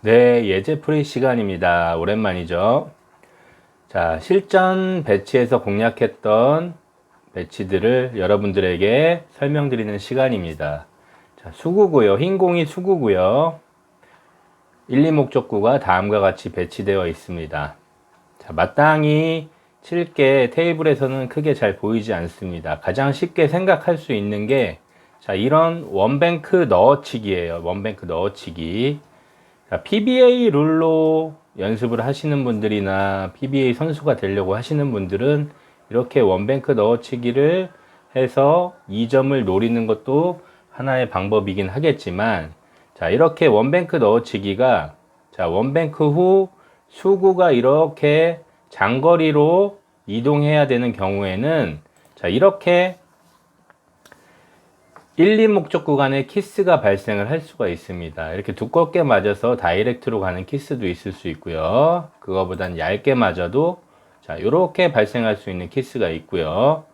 네, 예제풀이 시간입니다. 오랜만이죠. 자, 실전 배치에서 공략했던 배치들을 여러분들에게 설명드리는 시간입니다. 자, 수구고요. 흰 공이 수구고요. 1, 2 목적구가 다음과 같이 배치되어 있습니다. 자, 마땅히 칠 게 테이블에서는 크게 잘 보이지 않습니다. 가장 쉽게 생각할 수 있는 게 자, 이런 원뱅크 넣어치기예요. 원뱅크 넣어치기. 자, PBA 룰로 연습을 하시는 분들이나 PBA 선수가 되려고 하시는 분들은 이렇게 원뱅크 넣어치기를 해서 2점을 노리는 것도 하나의 방법이긴 하겠지만 자, 이렇게 원뱅크 넣어치기가 자, 원뱅크 후 수구가 이렇게 장거리로 이동해야 되는 경우에는 자, 이렇게 1, 2 목적 구간에 키스가 발생을 할 수가 있습니다. 이렇게 두껍게 맞아서 다이렉트로 가는 키스도 있을 수 있고요. 그거보단 얇게 맞아도 자, 이렇게 발생할 수 있는 키스가 있고요.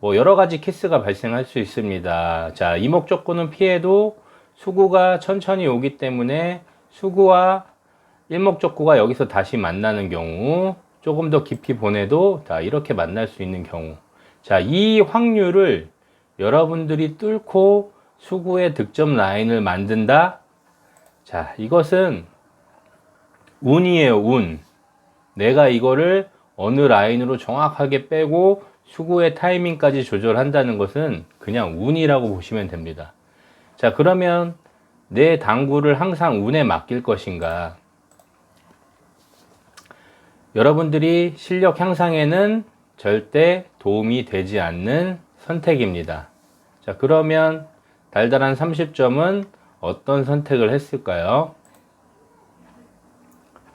뭐 여러 가지 키스가 발생할 수 있습니다. 자, 이 목적구는 피해도 수구가 천천히 오기 때문에 수구와 일목적구가 여기서 다시 만나는 경우 조금 더 깊이 보내도 자, 이렇게 만날 수 있는 경우. 자, 이 확률을 여러분들이 뚫고 수구의 득점 라인을 만든다. 자, 이것은 운이에요, 운. 내가 이거를 어느 라인으로 정확하게 빼고 수구의 타이밍까지 조절한다는 것은 그냥 운이라고 보시면 됩니다. 자, 그러면 내 당구를 항상 운에 맡길 것인가? 여러분들이 실력 향상에는 절대 도움이 되지 않는 선택입니다. 자, 그러면 달달한 30점은 어떤 선택을 했을까요?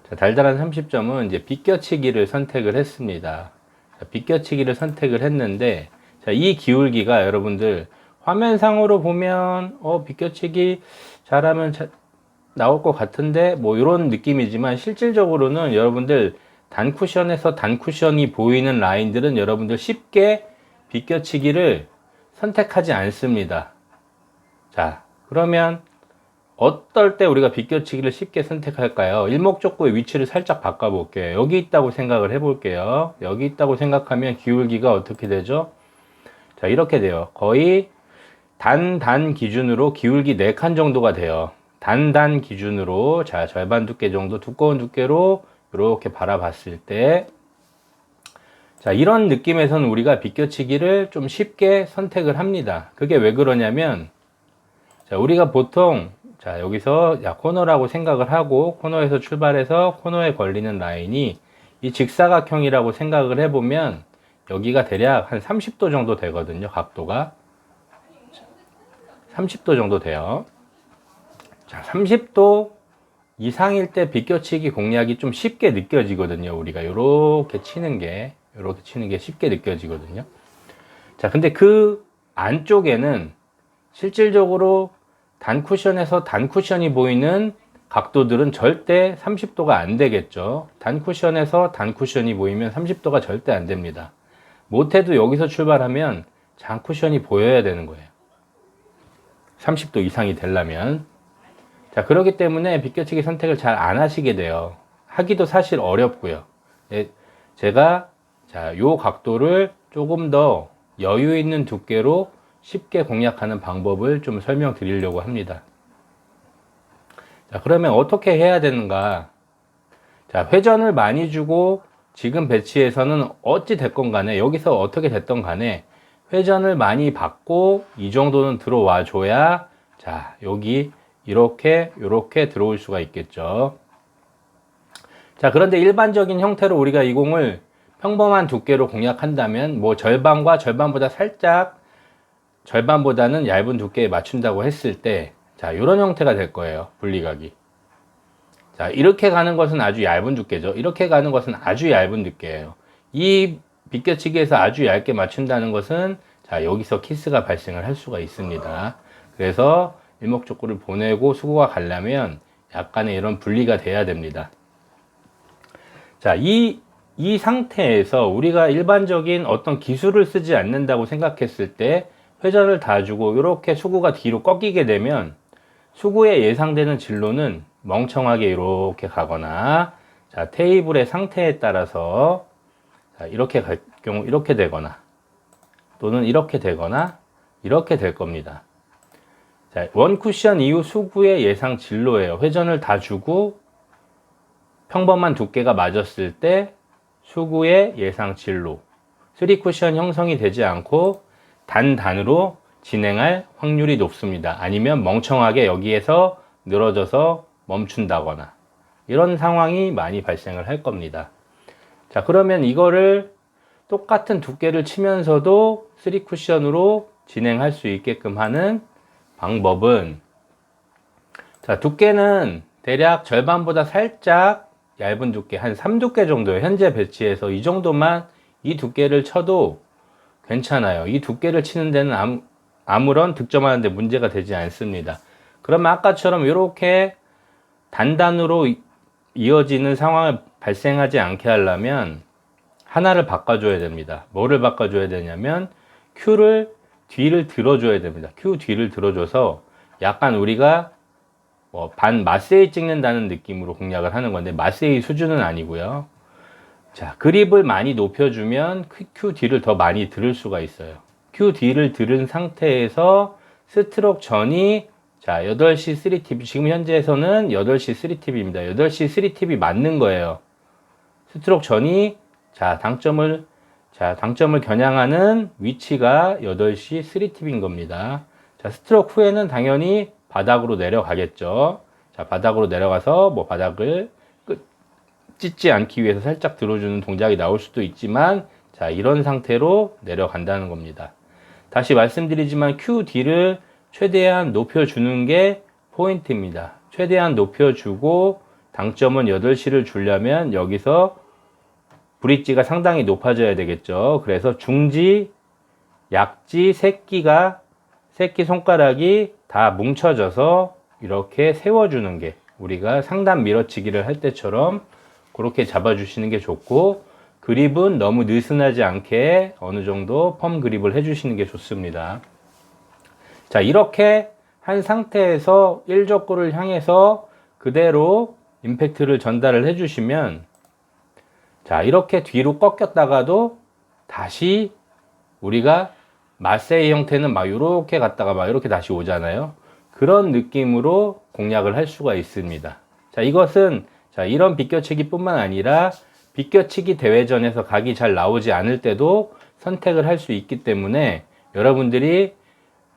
자, 달달한 30점은 이제 비껴치기를 선택을 했습니다. 자, 비껴치기를 선택을 했는데, 자, 이 기울기가 여러분들 화면상으로 보면, 어, 비껴치기 잘하면 자, 나올 것 같은데, 뭐, 이런 느낌이지만, 실질적으로는 여러분들 단쿠션에서 단쿠션이 보이는 라인들은 여러분들 쉽게 비껴치기를 선택하지 않습니다. 자, 그러면 어떨 때 우리가 비껴치기를 쉽게 선택할까요? 일목적구의 위치를 살짝 바꿔볼게요. 여기 있다고 생각을 해볼게요. 여기 있다고 생각하면 기울기가 어떻게 되죠? 자, 이렇게 돼요. 거의 단, 단 기준으로 기울기 4칸 정도가 돼요. 단, 단 기준으로, 자, 절반 두께 정도 두꺼운 두께로 이렇게 바라봤을 때, 자, 이런 느낌에서는 우리가 비껴치기를 좀 쉽게 선택을 합니다. 그게 왜 그러냐면, 자, 우리가 보통, 자, 여기서, 야, 코너라고 생각을 하고, 코너에서 출발해서 코너에 걸리는 라인이 이 직사각형이라고 생각을 해보면, 여기가 대략 한 30도 정도 되거든요, 각도가. 30도 정도 돼요. 자, 30도 이상일 때 비껴치기 공략이 좀 쉽게 느껴지거든요. 우리가 이렇게 치는 게, 이렇게 치는 게 쉽게 느껴지거든요. 자, 근데 그 안쪽에는 실질적으로 단쿠션에서 단쿠션이 보이는 각도들은 절대 30도가 안 되겠죠. 단쿠션에서 단쿠션이 보이면 30도가 절대 안 됩니다. 못해도 여기서 출발하면 장쿠션이 보여야 되는 거예요. 30도 이상이 되려면. 자, 그렇기 때문에 비껴치기 선택을 잘 안 하시게 돼요. 하기도 사실 어렵고요. 예, 제가 자, 요 각도를 조금 더 여유 있는 두께로 쉽게 공략하는 방법을 좀 설명드리려고 합니다. 자, 그러면 어떻게 해야 되는가? 자, 회전을 많이 주고 지금 배치에서는 어찌 됐건 간에 여기서 어떻게 됐던 간에 회전을 많이 받고 이 정도는 들어와 줘야 자, 여기 이렇게 이렇게 들어올 수가 있겠죠. 자, 그런데 일반적인 형태로 우리가 이 공을 평범한 두께로 공략한다면 뭐 절반과 절반보다 살짝 절반보다는 얇은 두께에 맞춘다고 했을 때 자, 이런 형태가 될 거예요. 분리각이. 자, 이렇게 가는 것은 아주 얇은 두께죠. 이렇게 가는 것은 아주 얇은 두께예요. 이 비껴치기에서 아주 얇게 맞춘다는 것은 자, 여기서 키스가 발생을 할 수가 있습니다. 그래서 일목적구를 보내고 수구가 가려면 약간의 이런 분리가 돼야 됩니다. 자, 이, 이 상태에서 우리가 일반적인 어떤 기술을 쓰지 않는다고 생각했을 때 회전을 다 주고 이렇게 수구가 뒤로 꺾이게 되면 수구의 예상되는 진로는 멍청하게 이렇게 가거나 자 테이블의 상태에 따라서 자, 이렇게 갈 경우 이렇게 되거나 또는 이렇게 되거나 이렇게 될 겁니다. 자, 원 쿠션 이후 수구의 예상 진로예요. 회전을 다 주고 평범한 두께가 맞았을 때 수구의 예상 진로. 3 쿠션 형성이 되지 않고 단단으로 진행할 확률이 높습니다. 아니면 멍청하게 여기에서 늘어져서 멈춘다거나 이런 상황이 많이 발생을 할 겁니다. 자, 그러면 이거를 똑같은 두께를 치면서도 3 쿠션으로 진행할 수 있게끔 하는 방법은 자, 두께는 대략 절반보다 살짝 얇은 두께, 한 3두께 정도예요. 현재 배치에서 이 정도만 이 두께를 쳐도 괜찮아요. 이 두께를 치는 데는 아무, 아무런 득점하는데 문제가 되지 않습니다. 그러면 아까처럼 이렇게 단단으로 이- 이어지는 상황을 발생하지 않게 하려면 하나를 바꿔줘야 됩니다. 뭐를 바꿔줘야 되냐면 Q를 뒤를 들어줘야 됩니다. Q 뒤를 들어줘서 약간 우리가 뭐반 마세이 찍는다는 느낌으로 공략을 하는 건데 마세이 수준은 아니고요. 자, 그립을 많이 높여주면 Q- Q 뒤를 더 많이 들을 수가 있어요. Q 뒤를 들은 상태에서 스트로크 전이 자, 8시 3팁, 지금 현재에서는 8시 3팁입니다. 8시 3팁이 맞는 거예요. 스트로크 전이 자, 당점을 자, 당점을 겨냥하는 위치가 8시 3팁인 겁니다. 자, 스트로크 후에는 당연히 바닥으로 내려가겠죠. 자, 바닥으로 내려가서 뭐 바닥을 끝, 찢지 않기 위해서 살짝 들어주는 동작이 나올 수도 있지만 자, 이런 상태로 내려간다는 겁니다. 다시 말씀드리지만 QD를 최대한 높여주는 게 포인트입니다. 최대한 높여주고 당점은 8시를 주려면 여기서 브릿지가 상당히 높아져야 되겠죠. 그래서 중지, 약지, 새끼가, 새끼 손가락이 다 뭉쳐져서 이렇게 세워주는 게 우리가 상단 밀어치기를 할 때처럼 그렇게 잡아주시는 게 좋고 그립은 너무 느슨하지 않게 어느 정도 펌 그립을 해주시는 게 좋습니다. 자, 이렇게 한 상태에서 1족구를 향해서 그대로 임팩트를 전달을 해주시면 자, 이렇게 뒤로 꺾였다가도 다시 우리가 마세이 형태는 막 이렇게 갔다가 막 이렇게 다시 오잖아요. 그런 느낌으로 공략을 할 수가 있습니다. 자, 이것은 자, 이런 비껴치기 뿐만 아니라 비껴치기 대회전에서 각이 잘 나오지 않을 때도 선택을 할 수 있기 때문에 여러분들이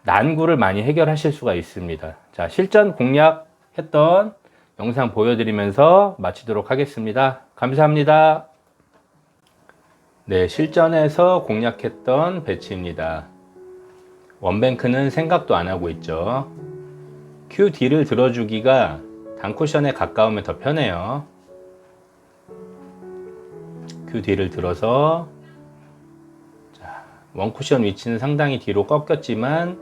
난구를 많이 해결하실 수가 있습니다. 자, 실전 공략했던 영상 보여드리면서 마치도록 하겠습니다. 감사합니다. 네, 실전에서 공략했던 배치입니다. 원뱅크는 생각도 안 하고 있죠. QD를 들어주기가 단쿠션에 가까우면 더 편해요. QD를 들어서 자, 원쿠션 위치는 상당히 뒤로 꺾였지만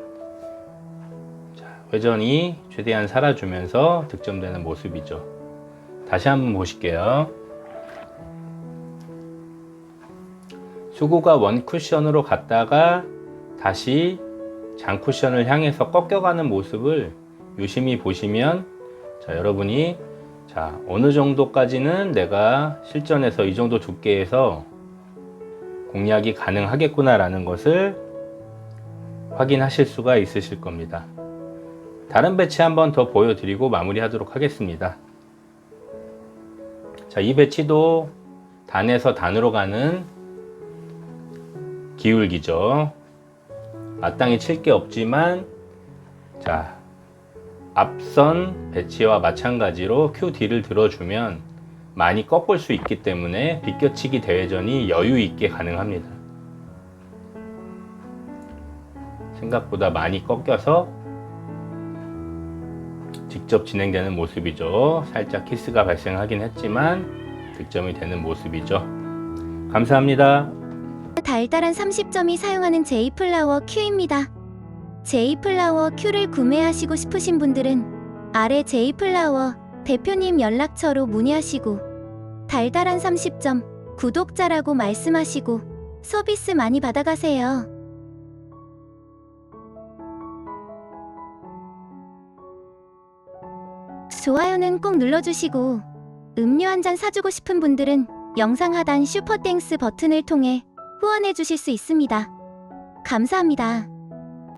자, 회전이 최대한 살아주면서 득점되는 모습이죠. 다시 한번 보실게요. 수구가 원 쿠션으로 갔다가 다시 장 쿠션을 향해서 꺾여가는 모습을 유심히 보시면 자 여러분이 자 어느 정도까지는 내가 실전에서 이 정도 두께에서 공략이 가능하겠구나라는 것을 확인하실 수가 있으실 겁니다. 다른 배치 한번 더 보여드리고 마무리하도록 하겠습니다. 자, 이 배치도 단에서 단으로 가는 기울기죠. 마땅히 칠 게 없지만 자 앞선 배치와 마찬가지로 QD를 들어주면 많이 꺾을 수 있기 때문에 비껴치기 대회전이 여유 있게 가능합니다. 생각보다 많이 꺾여서 직접 진행되는 모습이죠. 살짝 키스가 발생하긴 했지만 득점이 되는 모습이죠. 감사합니다. 달달한 30점이 사용하는 제이플라워 Q입니다. 제이플라워 Q를 구매하시고 싶으신 분들은 아래 제이플라워 대표님 연락처로 문의하시고 달달한 30점 구독자라고 말씀하시고 서비스 많이 받아가세요. 좋아요는 꼭 눌러주시고 음료 한 잔 사주고 싶은 분들은 영상 하단 슈퍼땡스 버튼을 통해 후원해 주실 수 있습니다. 감사합니다.